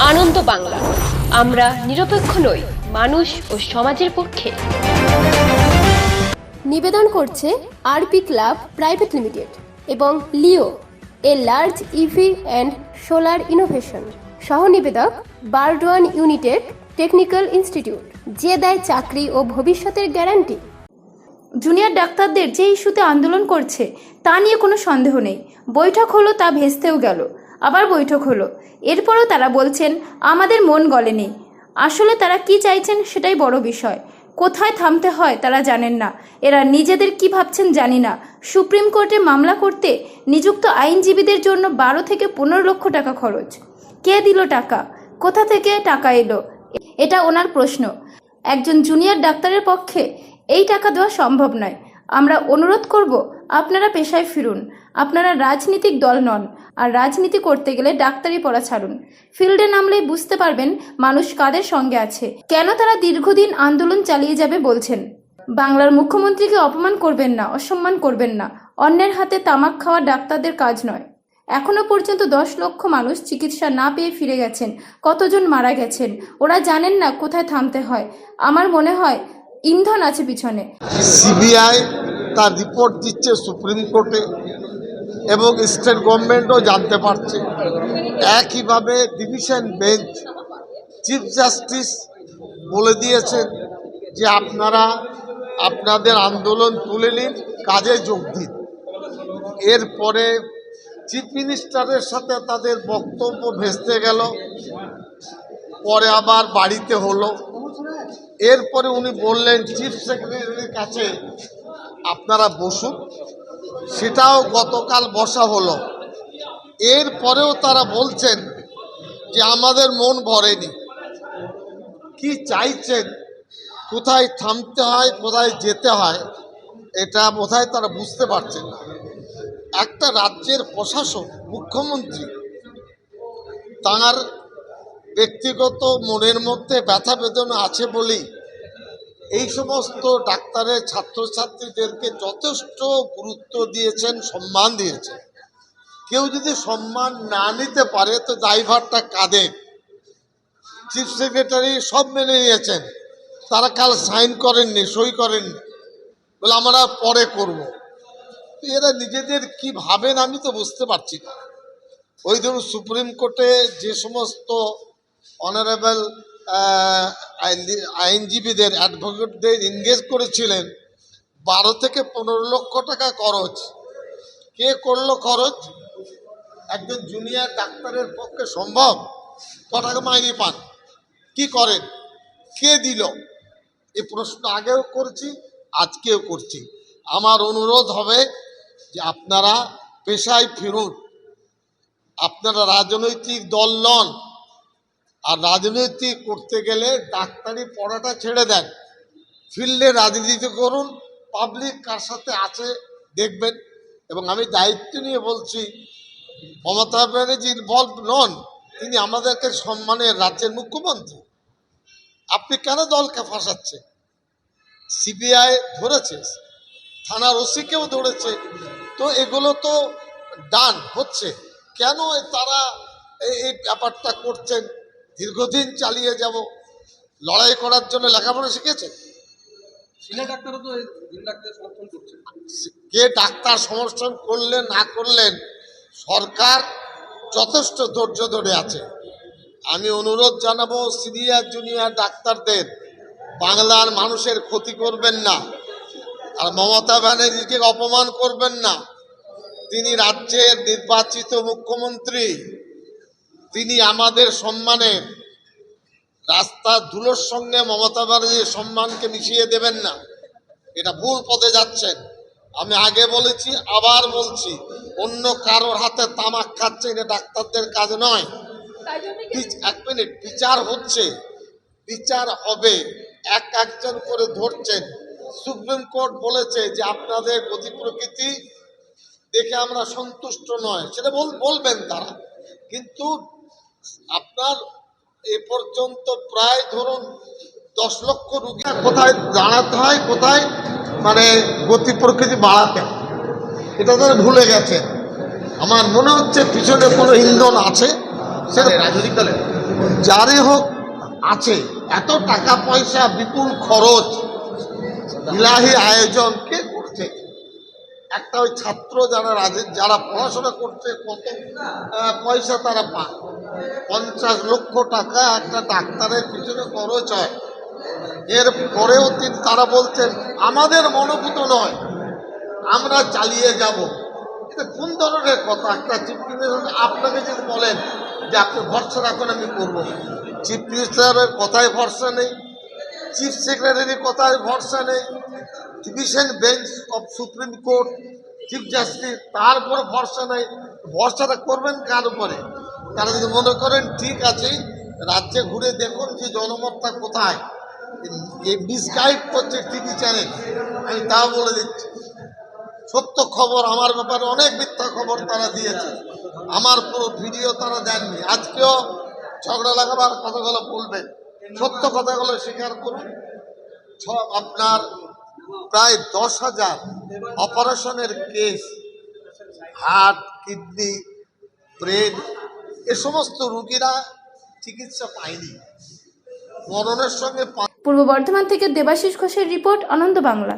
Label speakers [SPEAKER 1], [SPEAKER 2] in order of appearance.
[SPEAKER 1] আনন্দ বাংলা। আমরা নিরপেক্ষ নই মানুষ ও সমাজের পক্ষে।
[SPEAKER 2] নিবেদন করছে আরপি ক্লাব প্রাইভেট লিমিটেড এবং Leo A large EV and solar innovation. সহ নিবেদক বারডোয়ান ইউনিটেড টেকনিক্যাল ইনস্টিটিউট যে দেয় চাকরি ও ভবিষ্যতের গ্যারান্টি।
[SPEAKER 3] জুনিয়র ডাক্তারদের যে ইস্যুতে আন্দোলন করছে তা নিয়ে কোনো সন্দেহ নেই। বৈঠক হলো তা ভেস্তেও গেল। আবার বৈঠক হলো। এরপরও তারা বলছেন, আমাদের মন গলেনি। আসলে তারা কি চাইছেন সেটাই বড় বিষয়। কোথায় থামতে হয় তারা জানেন না। এরা নিজেদের কি ভাবছেন জানি না। সুপ্রিম কোর্টে মামলা করতে নিযুক্ত আইনজীবীদের জন্য বারো থেকে পনেরো লক্ষ টাকা খরচ। কে দিল টাকা? কোথা থেকে টাকা এলো? এটা ওনার প্রশ্ন। একজন জুনিয়র ডাক্তারের পক্ষে এই টাকা দেওয়া সম্ভব নয়। আমরা অনুরোধ করব, আপনারা পেশায় ফিরুন। আপনারা রাজনীতিক দল নন। আর রাজনীতি করতে গেলে ডাক্তারি পড়া ছাড়ুন। ফিল্ডে নামলেই বুঝতে পারবেন মানুষ কাদের সঙ্গে আছে। কেন তারা দীর্ঘদিন আন্দোলন চালিয়ে যাবে বলছেন। বাংলার মুখ্যমন্ত্রীকে অপমান করবেন না, অসম্মান করবেন না। অন্যের হাতে তামাক খাওয়া ডাক্তারদের কাজ নয়। এখনও পর্যন্ত দশ লক্ষ মানুষ চিকিৎসা না পেয়ে ফিরে গেছেন। কতজন মারা গেছেন? ওরা জানেন না কোথায় থামতে হয়। আমার মনে হয় ইন্ধন আছে পিছনে।
[SPEAKER 4] সিবিআই তার রিপোর্ট দিচ্ছে সুপ্রিম কোর্টে। এবং স্টেট গভর্নমেন্টও জানতে পারছে। একইভাবে ডিভিশন বেঞ্চ চিফ জাস্টিস বলে দিয়েছেন যে আপনারা আপনাদের আন্দোলন তুলে নিন, কাজে যোগ দিন। এরপরে চিফ মিনিস্টারের সাথে তাদের বক্তব্য ভেস্তে গেল, পরে আবার বাড়িতে হলো। এরপরে উনি বললেন, চিফ সেক্রেটারির কাছে আপনারা বসুন। সেটাও গতকাল বসা হলো। এরপরেও তারা বলছেন যে আমাদের মন ভরেনি। কি চাইছেন? কোথায় থামতে হয়, কোথায় যেতে হয়, এটা বোধহয় তারা বুঝতে পারছেন না। একটা রাজ্যের প্রশাসক, মুখ্যমন্ত্রী, তাঁর ব্যক্তিগত মনের মধ্যে ব্যথা বেদনা আছে বলেই এই সমস্ত ডাক্তারের ছাত্রছাত্রীদেরকে যথেষ্ট গুরুত্ব দিয়েছেন, সম্মান দিয়েছেন। কেউ যদি সম্মান না নিতে পারে, তো ড্রাইভারটা কাঁদে। চিফ সেক্রেটারি সব মেনে নিয়েছেন। তারা কাল সাইন করেননি, সই করেননি। বলে, আমরা পরে করব। এরা নিজেদের কি ভাবেন আমি তো বুঝতে পারছি না। ওই ধরুন সুপ্রিম কোর্টে যে সমস্ত অনারেবল আইনজীবীদের অ্যাডভোকেটদের এনগেজ করেছিলেন। বারো থেকে পনেরো লক্ষ টাকা খরচ। কে করল খরচ? একজন জুনিয়র ডাক্তারের পক্ষে সম্ভব? ক টাকা মাইনে পান? কি করেন? কে দিল? এই প্রশ্ন আগেও করছি, আজকেও করছি। আমার অনুরোধ হবে যে আপনারা পেশায় ফিরুন। আপনারা রাজনৈতিক দল নন। আর রাজনীতি করতে গেলে ডাক্তারি পড়াটা ছেড়ে দেন। ফিল্ডে রাজনীতি করুন পাবলিক কার সাথে আছে দেখবেন। এবং আমি দায়িত্ব নিয়ে বলছি, মমতা ব্যানার্জি ইনভলভ নন, তিনি আমাদেরকে সম্মানের রাজ্যের মুখ্যমন্ত্রী। আপনি কেন দলকে ফাঁসাচ্ছেন? সিবিআই ধরেছে, থানার ওসিকেও ধরেছে, তো এগুলো তো ডান হচ্ছে। কেন তারা এই ব্যাপারটা করছেন? দীর্ঘদিন চালিয়ে যাব। লড়াই করার জন্য লেখাপড়া শিখেছে? কে ডাক্তার সমর্থন করলেন না করলেন সরকার যথেষ্ট ধৈর্য ধরে আছে। আমি অনুরোধ জানাব সিনিয়র জুনিয়র ডাক্তারদের বাংলার মানুষের ক্ষতি করবেন না। আর মমতা ব্যানার্জিকে অপমান করবেন না। তিনি রাজ্যের নির্বাচিত মুখ্যমন্ত্রী। তিনি আমাদের সম্মানের রাস্তা ধুলোর সঙ্গে মমতা ব্যানার্জির সম্মানকে মিশিয়ে দেবেন না। এটা ভুল পথে যাচ্ছেন। আমি আগে বলেছি আবার বলছি অন্য কারোর হাতে তামাক খাচ্ছে এটা ডাক্তারদের কাজ নয়। এক মিনিট বিচার হচ্ছে। বিচার হবে। এক একজন করে ধরছেন। সুপ্রিম কোর্ট বলেছে যে আপনাদের গতি প্রকৃতি দেখে আমরা সন্তুষ্ট নয়। সেটা বলবেন তারা। কিন্তু আপনার এ পর্যন্ত প্রায় ধরুন দশ লক্ষ রুগী। কোথায় দাঁড়াতে হয় কোথায় মানে গতি প্রকৃতি বাড়াতে। এটা তারা ভুলে গেছে। আমার মনে হচ্ছে পিছনে কোনো ইন্ধন আছে সেটা
[SPEAKER 5] রাজনৈতিক দলে?
[SPEAKER 4] যারই হোক আছে। এত টাকা পয়সা বিপুল খরচ ইলাহি আয়োজন কে করছে একটা ওই ছাত্র যারা যারা পড়াশোনা করছে, কত পয়সা তারা পায়। পঞ্চাশ লক্ষ টাকা একটা ডাক্তারের পিছনে খরচ হয়। এর পরেও তিনি, তারা বলছেন, আমাদের মনোভূত নয়, আমরা চালিয়ে যাব। এটা কোন ধরনের কথা? একটা চিফ মিনিস্টার, আপনাকে যদি বলেন যে, আপনি ভরসা রাখুন, আমি করব। চিফ মিনিস্টারের কথায় ভরসা নেই। চিফ সেক্রেটারির কথায় ভরসা নেই? Division bench of supreme court chief justice তার উপর ভরসা নেই। ভরসাটা করবেন কার উপরে? তারা যদি মনে করেন ঠিক আছে, রাজ্যে ঘুরে দেখুন যে জনমতটা কোথায়। মিসগাইড করছে টিভি চ্যানেল আমি তা বলে দিচ্ছি। সত্য খবর আমার ব্যাপারে অনেক মিথ্যা খবর তারা দিয়েছে। আমার পুরো ভিডিও তারা দেননি। আজকেও ঝগড়া লাগাবার কথাগুলো বলবেন সত্য কথাগুলো স্বীকার করুন। আপনার প্রায় দশ হাজার অপারেশনের কেস, হার্ট, কিডনি, ব্রেন, এ সমস্ত রুগীরা চিকিৎসা পায়নি। মরণের সঙ্গে
[SPEAKER 3] পূর্ব বর্ধমান থেকে দেবাশিস ঘোষের রিপোর্ট, আনন্দ বাংলা।